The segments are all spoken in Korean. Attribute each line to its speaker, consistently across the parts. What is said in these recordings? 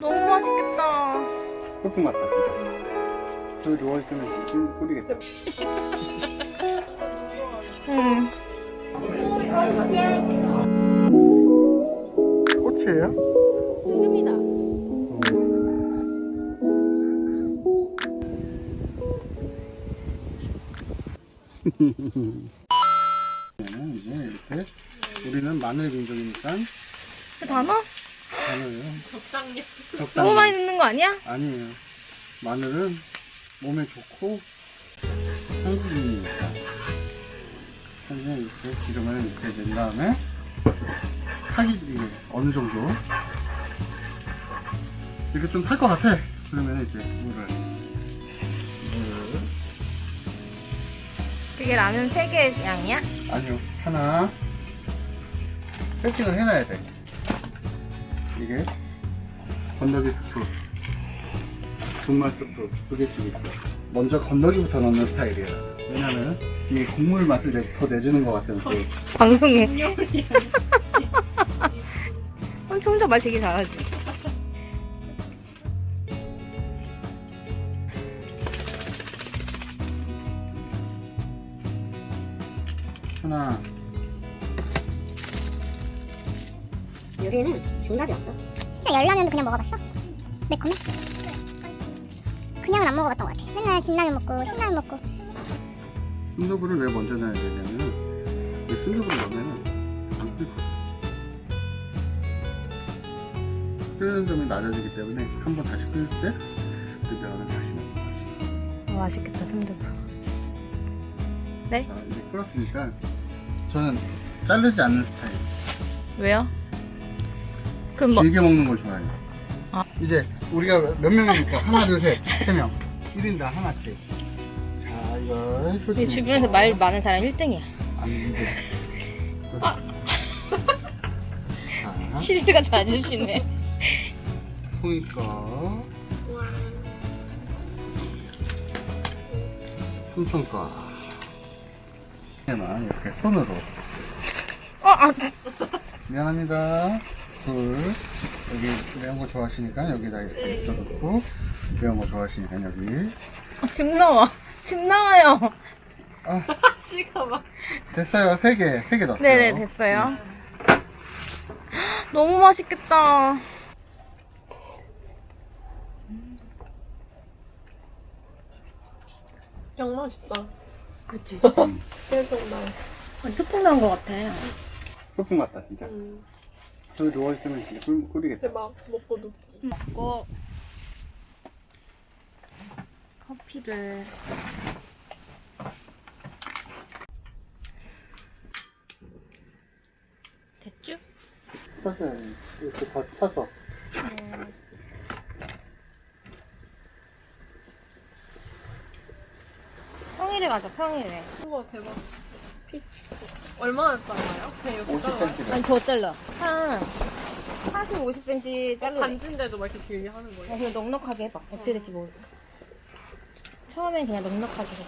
Speaker 1: 너무 맛있겠다.
Speaker 2: 소풍 같다 진짜 저기 누워있으면 진짜 꿀이겠다
Speaker 1: 응.
Speaker 2: 꽃이에요?
Speaker 1: 지금이다.
Speaker 2: 네, 이제 이렇게 우리는 마늘 민족이니까
Speaker 1: 그 단어?
Speaker 2: 마늘을
Speaker 3: 적당히.
Speaker 2: 적당히.
Speaker 1: 너무 많이 넣는 거 아니야?
Speaker 2: 아니에요. 마늘은 몸에 좋고 한국인이니까 이제 이렇게 기름을 이렇게 낸 다음에 타기 이게 어느 정도 이렇게 좀 탈 것 같아. 그러면 이제 물을. 물을.
Speaker 1: 그게 라면 3개 양이야?
Speaker 2: 아니요. 하나 세팅을 해놔야 돼 이게 건더기 스프. 분말 스프. 두 개씩 있어. 먼저 건더기부터 넣는 스타일이에요 왜냐면 이게 국물 맛을 내- 더 내주는 것 같아서
Speaker 1: 방송에. 엄청 혼자 말 되게 잘하지.
Speaker 2: 하나
Speaker 4: 요리는 정답이 없어. 진짜 열라면도 그냥 먹어봤어? 매콤해? 그냥은 안 먹어봤던 것 같아. 맨날 진라면 먹고 신라면 먹고.
Speaker 2: 순두부를 왜 먼저 넣어야 되냐면 이 순두부를 넣으면 안 끓거든 끓는 점이 낮아지기 때문에 한 번 다시 끓일 때 그 면을 다시 넣는 거지
Speaker 1: 어, 맛있겠다, 순두부. 네?
Speaker 2: 자, 이제 끓었으니까 저는 자르지 않는 스타일.
Speaker 1: 왜요? 그럼 뭐,
Speaker 2: 길게 먹는 걸 좋아해요.
Speaker 1: 아.
Speaker 2: 이제 우리가 몇 명이니까 하나, 둘, 셋, 세 명. 1인당 하나씩. 자, 이걸
Speaker 1: 이
Speaker 2: 표지.
Speaker 1: 주변에서 말 많은 사람 1등이야.
Speaker 2: 아닌데.
Speaker 1: 아.
Speaker 2: 자,
Speaker 1: 실수가 잦으시네.
Speaker 2: 송이거, 삼촌거. 만 이렇게 손으로.
Speaker 1: 어, 아,
Speaker 2: 미안합니다. 둘. 여기 매운 거 좋아하시니까 여기다 이렇게 있어놓고 매운 거 좋아하시니까 여기.
Speaker 1: 침 나와. 침 나와요.
Speaker 2: 아,
Speaker 3: 씨가 막.
Speaker 2: 됐어요. 세 개, 세 개 넣었어요.
Speaker 1: 네네, 됐어요. 너무 맛있겠다.
Speaker 3: 양 맛있다.
Speaker 1: 그치?
Speaker 2: 음,
Speaker 3: 계속 나.
Speaker 1: 특풍 나온 것 같아.
Speaker 2: 소풍 같다, 진짜.
Speaker 3: 음.
Speaker 2: 저기 누워 있으면 진짜 꿀, 꿀이겠다.
Speaker 3: 대박. 먹고 눕기.
Speaker 1: 먹고 커피를 됐죠?
Speaker 2: 차서 이렇게 다 차서.
Speaker 1: 평일에 가자 평일에
Speaker 3: 우와, 대박. 피스. 얼마나 잘라요? 그냥 이렇게 잘라요?
Speaker 2: 50cm.
Speaker 1: 아니 더 잘라 한 40, 50cm 잘라
Speaker 3: 반진데도 막 이렇게 길게 하는 거예요?
Speaker 1: 그냥 넉넉하게 해봐 어떻게 될지 모르니까 처음엔 그냥 넉넉하게 해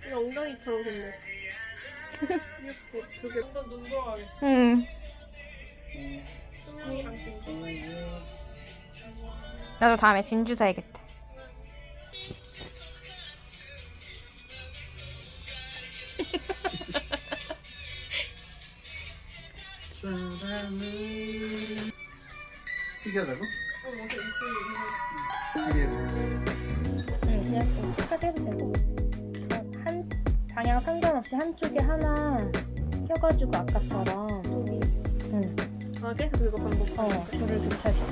Speaker 3: 그냥 엉덩이처럼 생겼어. 이렇게 두 개. 완전 눈돌아가게.
Speaker 1: 응.
Speaker 3: 승리랑 진짜.
Speaker 1: 나도 다음에 진주 사야겠다
Speaker 2: 사람은 특이하다고?
Speaker 3: 어.
Speaker 1: 응 그냥 좀 똑같이 해도 되고 어, 한 방향 상관없이 한쪽에 하나 껴가지고 아까처럼 응.
Speaker 3: 아, 계속 그거 반복.
Speaker 1: 어, 줄을 교차시. 고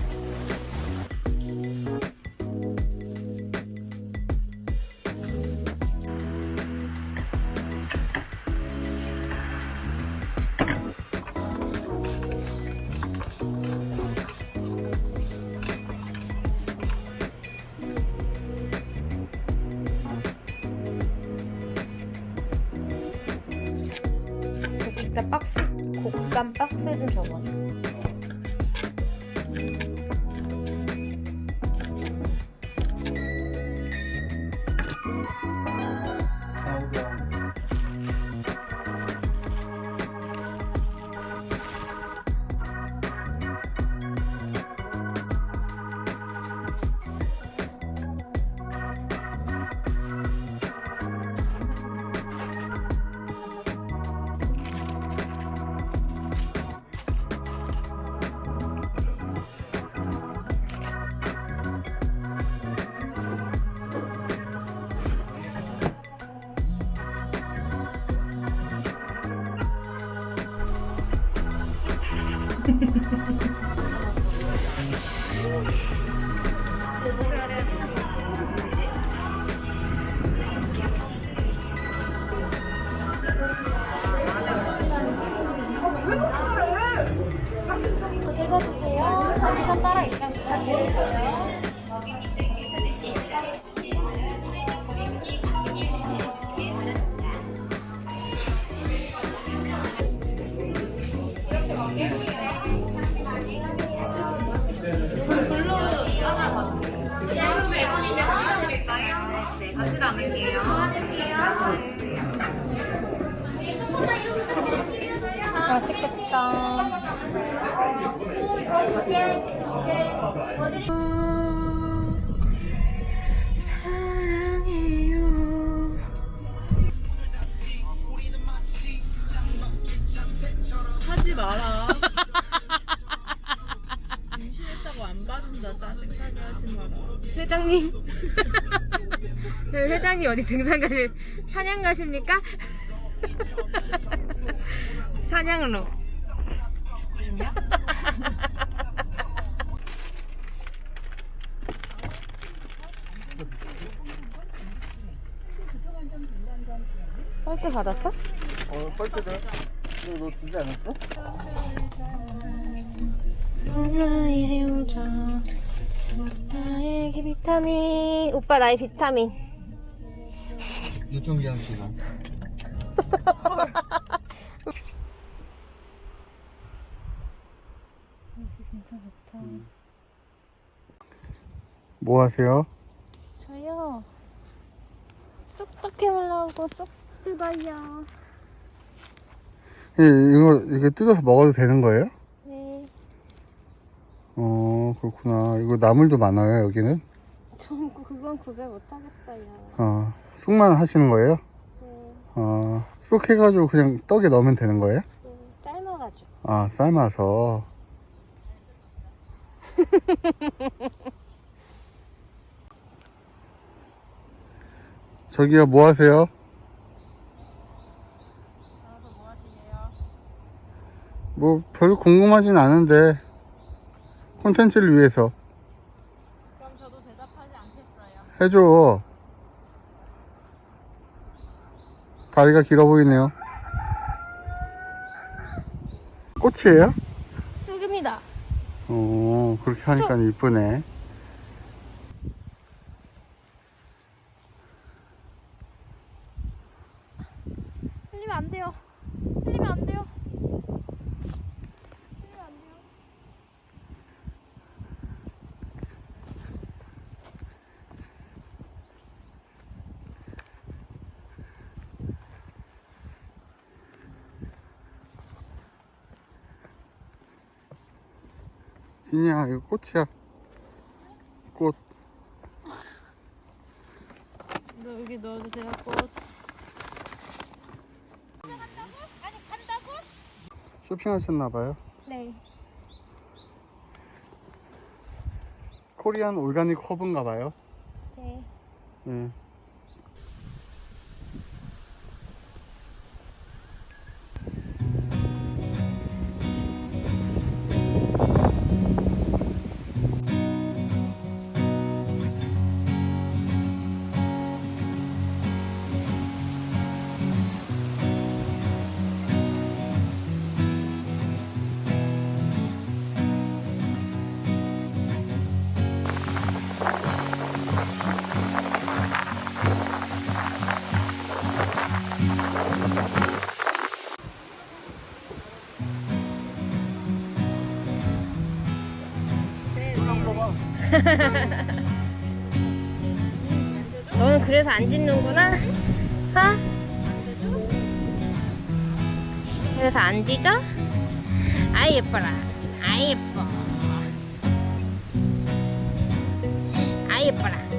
Speaker 1: 박스, 곶감 박스 좀 적어줘. よし。 맛있겠다.
Speaker 5: 네, 회장님 어디 등산 가실, 사냥 가십니까? 사냥으로. 빨대 받았어?
Speaker 2: 어, 뻘뜯어. 너, 너 주지 않았어?
Speaker 5: 나의 비타민 오빠 나의 비타민
Speaker 2: 유통기한 시간.
Speaker 1: 진짜 좋다.
Speaker 2: 뭐 하세요?
Speaker 1: 저요. 쏙떡 해보려고 쏙 뜯어요.
Speaker 2: 예, 이거, 이거 뜯어서 먹어도 되는 거예요?
Speaker 1: 네.
Speaker 2: 어, 그렇구나. 이거 나물도 많아요, 여기는.
Speaker 1: 전 그건 구별 못하겠어요.
Speaker 2: 어, 쑥만 하시는 거예요?
Speaker 1: 네.
Speaker 2: 어, 쑥 해가지고 그냥 떡에 넣으면 되는 거예요?
Speaker 1: 네. 삶아가지고.
Speaker 2: 아, 삶아서. 저기요, 뭐 하세요? 뭐, 별로 궁금하진 않은데, 콘텐츠를 위해서.
Speaker 3: 그럼 저도 대답하지 않겠어요.
Speaker 2: 해줘. 다리가 길어 보이네요. 꽃이에요?
Speaker 5: 쑥입니다
Speaker 2: 어, 그렇게 하니까 이쁘네.
Speaker 5: 흘리면 안 돼요 흘리면 안 돼요
Speaker 2: 진이야, 이거 꽃이야. 꽃.
Speaker 3: 너 여기 넣어주세요. 꽃.
Speaker 2: 쇼핑하셨나봐요.
Speaker 1: 네.
Speaker 2: 코리안 올가닉 허브인가봐요.
Speaker 1: 네.
Speaker 2: 네.
Speaker 5: 너는 그래서 안 짖는구나 하? 그래서 안 짖어? 아이 예뻐라 아이 예뻐 아이 예뻐라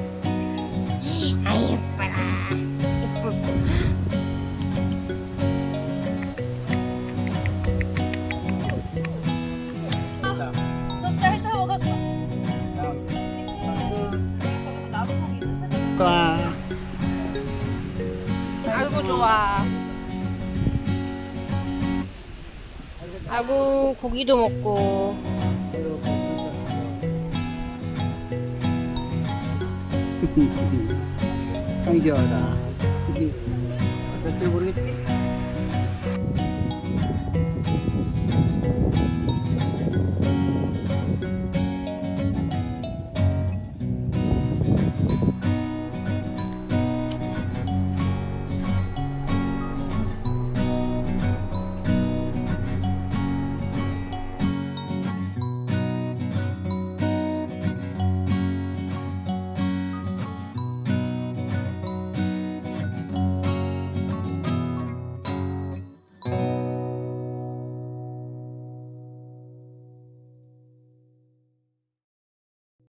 Speaker 1: 아구 고기도 먹고
Speaker 2: 성기하다. 그지? 어떨지 모르겠지?